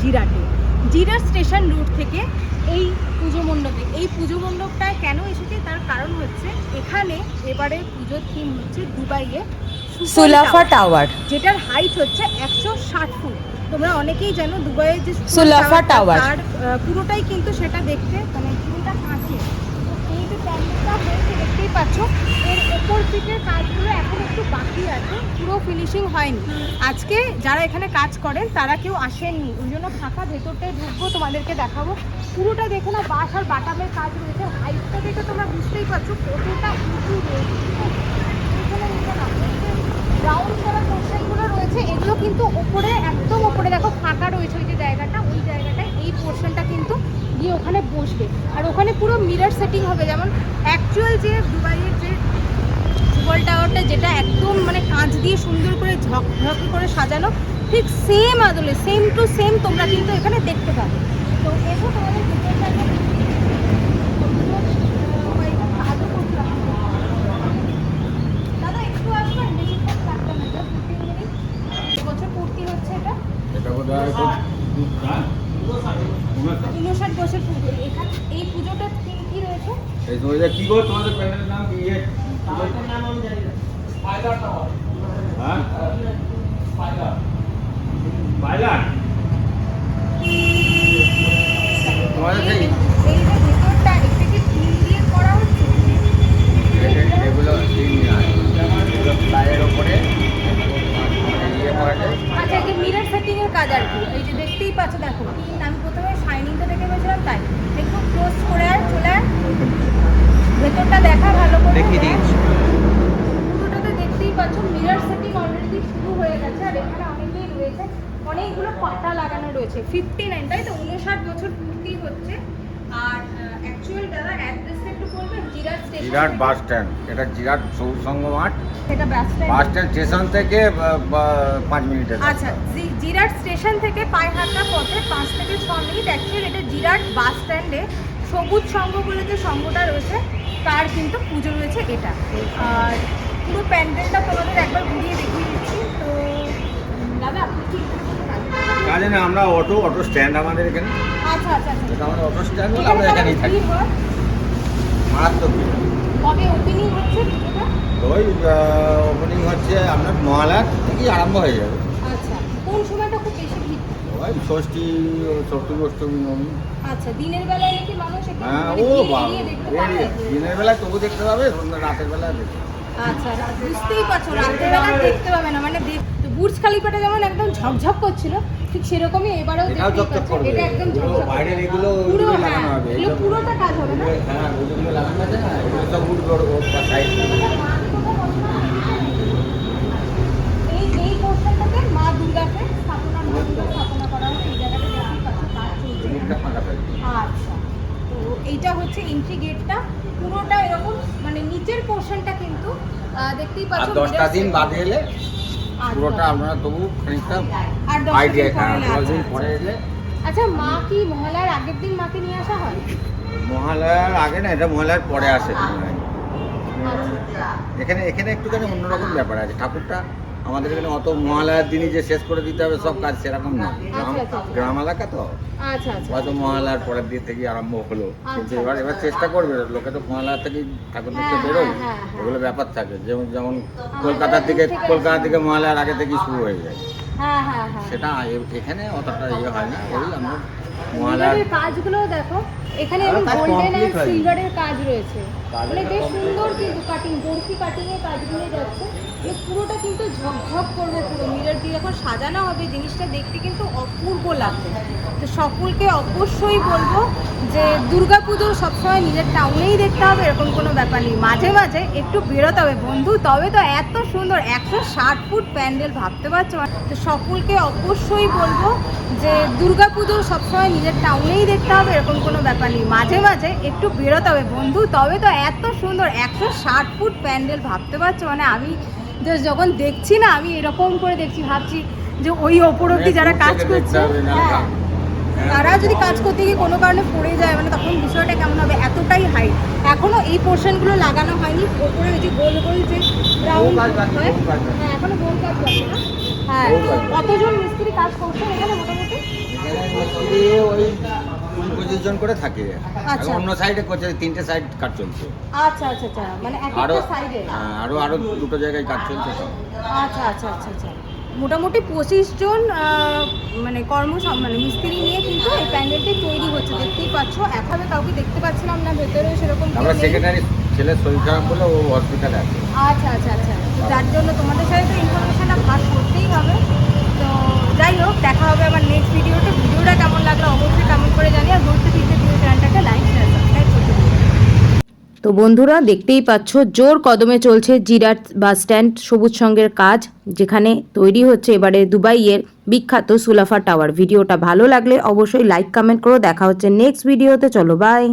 জিরাটে। জিরা station road থেকে এই পুজো মণ্ডপে। এই পুজো মণ্ডপটায় কেন এসেছে? তার কারণ হচ্ছে এখানে এবারে পুজোর থিম হচ্ছে দুবাইয়ে সুলাফা টাওয়ার, যেটার হাইট হচ্ছে একশো ষাট ফুট। তোমরা অনেকেই জানো দুবাইয়ের যে সুলাফা টাওয়ার। পুরোটাই কিন্তু সেটা দেখতে মানে পুরোটা কাঁচে। এই হয়েছে দেখতেই পাচ্ছ। এর ওপর দিকের কাজগুলো এখন একটু বাকি আছে, পুরো ফিনিশিং হয়নি। আজকে যারা এখানে কাজ করেন, তারা কেউ আসেননি। ওই জন্য ফাঁকা ভেতরটায় ঢুকবো, তোমাদেরকে দেখাবো। পুরোটা দেখে না, বাঁশ আর বাটামের কাজ রয়েছে। হাইটটা দেখে তোমরা বুঝতেই পারছ, কতটা উঁচু রয়েছে। রাউন্ড করা পোর্শনগুলো রয়েছে। এগুলো কিন্তু ওপরে, একদম ওপরে দেখো ফাঁকা রয়েছে ওই যে জায়গাটা ওই জায়গাটায় এই পোর্শনটা কিন্তু গিয়ে ওখানে বসবে। আর ওখানে পুরো মিরর সেটিং হবে যেমন অ্যাকচুয়াল যে দুবাইয়ের যে সুপার টাওয়ারটা যেটা একদম মানে কাঁচ দিয়ে সুন্দর করে ঝকঝক করে সাজানো ঠিক সেম আদলে সেম টু সেম তোমরা কিন্তু এখানে দেখতে পাবে। তো এসো তোমাদের ভিতরটাকে কাজও দাদা একটু আসবেন বেশিক্ষণ লাগবে না just 15 মিনিট। বছর পূর্তি হচ্ছে এটা। এটা বোধ হয়? উনষাট বছর পূর্তি এই পুজোটা কি কি রয়েছে? এই তোমাদের কি গো? তোমাদের প্যান্ডেলের নাম কি? ইয়ে? হ্যাঁ পাইলার তোমাদের সেই এই যে ভেতরটা এটা কি তিন দিয়ে করা হচ্ছে এ- এগুলো তিন এগুলো প্লাইয়ের ওপরে ইয়ে করা যায় আচ্ছা এই যে মিরর সেটিং এর কাজ আর কি এই যে দেখতেই পাচ্ছ আমি প্রথমে শাইনিংটা দেখে বলছিলাম তাই একটু ক্লোজ করে চলে। ভেতরটা দেখা ভালো করে দেখিয়ে দিয়েছি। পুরোটাতে দেখতেই পাচ্ছ মিরর সেটিং অলরেডি শুরু হয়ে গেছে আর এখানে অনেকেই রয়েছে অনেকগুলো পাতা লাগানো রয়েছে ফিফটি নাইন তাই তো উনষাট বছর পূর্তি হচ্ছে আর অ্যাকচুয়াল দাদা বলবেন জিরাট বাস স্ট্যান্ড। এটা জিরাট সবুজ সংঘ মাঠ বাস স্ট্যান্ড। স্টেশন থেকে পাঁচ মিনিট আচ্ছা জিরাট স্টেশন থেকে পায়ে হাঁটা পথে পাঁচ থেকে ছ মিনিট। অ্যাকচুয়ালি এটা জিরাট বাস স্ট্যান্ডে সবুজ সংঘ বলে যে সংঘটা রয়েছে। তার কিন্তু পুজো রয়েছে এটা। আর পুরো প্যান্ডেলটা তোমাদের একবার ঘুরিয়ে দেখিয়ে দিচ্ছি। তো দাদা আপনি কি কাজ না আমরা অটো অটো স্ট্যান্ড আমাদের এখানে। আচ্ছা আচ্ছা আচ্ছা। আমাদের অটো স্ট্যান্ড আমরা এখানেই থাকি? মারাত্মক কবে ওপেনিং হচ্ছে ওই ওপেনিং হচ্ছে আপনার মহালয়ার থেকেই আরম্ভ হয়ে যাবে। আচ্ছা কোন সময়টা খুব বেশি ভিড়? ওই ষষ্ঠী ষষ্ঠী অষ্টমী নবমী। আচ্ছা দিনের বেলায় নাকি মানুষ হ্যাঁ মানে ও বাবা? দিনের বেলায় তবু দেখতে পাবে রাতের বেলা দেখতে পাবে। আচ্ছা বুঝতেই পারছ রাতের বেলা দেখতে পাবে না মানে বুর্জ খালিফাটা যেমন একদম ঝকঝক করছিল ঠিক সেরকমই এবারেও এটা একদম ঝকঝক পুরো হ্যাঁ এগুলো পুরোটা কাজ হবে না? হ্যাঁ ওইগুলো লাগানো আছে না এগুলো সব ওর ওর সাইড এই এই পোর্শনটাতে মা দুর্গাকে স্থাপনা মা দুর্গা স্থাপনা করা এই জায়গাটা কাজ চলছে আচ্ছা তো এইটা হচ্ছে এন্ট্রি গেটটা পুরোটা এরকম মানে নিচের পোর্শনটা কিন্তু দেখতেই পাচ্ছ দশটা mirror দিন set- বাদে এলে। পুরোটা আপনারা তবু খানিকটা আইডিয়া পরে এলে, দশ দিন আচ্ছা, পরে এলে আচ্ছা মা কি মহালয়ার আগের দিন মাকে নিয়ে আসা হয়? মহালয়ার আগে না এটা মহালয়ার পরে আসে। আচ্ছা। এখানে এখানে একটুখানি অন্যরকম ব্যাপার আছে। ঠাকুরটা আমাদের এখানে অত মহালয়ার দিনই যে শেষ করে দিতে হবে সব কাজ সেরকম না। গ্রাম আচ্ছা। গ্রাম এলাকা তো। আচ্ছা আচ্ছা। হয়তো মহালয়ার পরের দিন থেকে আরম্ভ হলো। কিন্তু। এবার এবার চেষ্টা করবে। লোকে তো মহালয়ার থেকেই ঠাকুর দেখতে হ্যাঁ, বেরোয়। হ্যাঁ, হ্যাঁ। ওগুলো ব্যাপার থাকে। যেমন যেমন কলকাতার থেকে কলকাতা থেকে মহালয়ার আগে থেকেই শুরু হয়ে যায়। সেটা এখানে অতটা ইয়ে হয় না। ওই আমরা মহালয়ার কাজগুলো দেখো। এখানে কাজ গোল্ডেন আর সিলভারের কাজ রয়েছে। কাজের মানে বেশ সুন্দর কিন্তু কাটিং বরফি কাটিং এর কাজগুলো যাচ্ছে এই পুরোটা কিন্তু ঝকঝক করবে পুরো মিরর দিয়ে যখন সাজানো হবে, জিনিসটা দেখতে কিন্তু অপূর্ব লাগবে তো সকলকে অবশ্যই বলব যে দুর্গাপুজো সবসময় নিজের টাউনেই দেখতে হবে, এরকম কোনো ব্যাপার নেই। মাঝে মাঝে একটু বেরোতে হবে বন্ধু, তবে তো এত সুন্দর, একশো ষাট ফুট প্যান্ডেল, ভাবতে পারছ? তো সকলকে অবশ্যই বলব যে দুর্গাপুজো সবসময় নিজের টাউনেই দেখতে হবে, এরকম কোনো ব্যাপার নেই। মাঝে মাঝে একটু বেরোতে হবে বন্ধু, তবে তো এত সুন্দর, একশো ষাট ফুট প্যান্ডেল, ভাবতে পারছ? মানে আমি just যখন দেখছি না আমি এরকম করে দেখছি ভাবছি যে ওই ওপর অব্দি যারা কাজ করছে হ্যাঁ তারা যদি কাজ করতে গিয়ে কোনো কারণে পড়ে যায় মানে তখন বিষয়টা কেমন হবে? এতটাই হাইট এখনও এই পোর্শনগুলো লাগানো হয়নি। ওপরে ওই যে গোল গোল যে রাউন্ড হয়। হ্যাঁ এখনও গোল কাজ বাকি না। হ্যাঁ। কতজন মিস্ত্রি কাজ করছেন এখানে মোটামুটি? ওই পঁচিশ জন করে থাকে। আচ্ছা। অন্য সাইডে করছে তিনটে সাইড কাজ চলছে। আচ্ছা আচ্ছা আচ্ছা। মানে এক একটা সাইডে হ্যাঁ, আরও আরও দুটো জায়গায় কাজ চলছে আচ্ছা আচ্ছা আচ্ছা আচ্ছা। মোটামুটি পঁচিশ জন মানে কর্ম মানে মিস্ত্রি নিয়ে কিন্তু এই প্যান্ডেলটি তৈরি হচ্ছে। দেখতেই পাচ্ছ এভাবে কাউকে দেখতে পাচ্ছিলাম না ভেতরেও সেরকম নেই। সেক্রেটারি ছেলের শরীর খারাপ বলে ও হসপিটালে আছে। আচ্ছা আচ্ছা আচ্ছা। যার জন্য তোমাদের সাথে তো ইনফরমেশনটা ভাগ করতেই হবে তো যাই হোক দেখা হবে আমার নেক্সট ভিডিওতে ভিডিওটা কেমন লাগল অবশ্যই কমেন্ট করে জানিয়ে আর ঘুরতে ফিরতে ভিডিও চ্যানেলটাকে লাইক শেয়ার সাবস্ক্রাইব করতে ভুলবেন না। তো বন্ধুরা, দেখতেই পাচ্ছ, জোর কদমে চলছে জিরাট বাস স্ট্যান্ড সবুজ সঙ্গের কাজ, যেখানে তৈরি হচ্ছে এবারে দুবাইয়ের বিখ্যাত সুলাফা টাওয়ার। ভিডিওটা ভালো লাগলে অবশ্যই লাইক কমেন্ট করো। দেখা হচ্ছে নেক্সট ভিডিওতে চলো বাই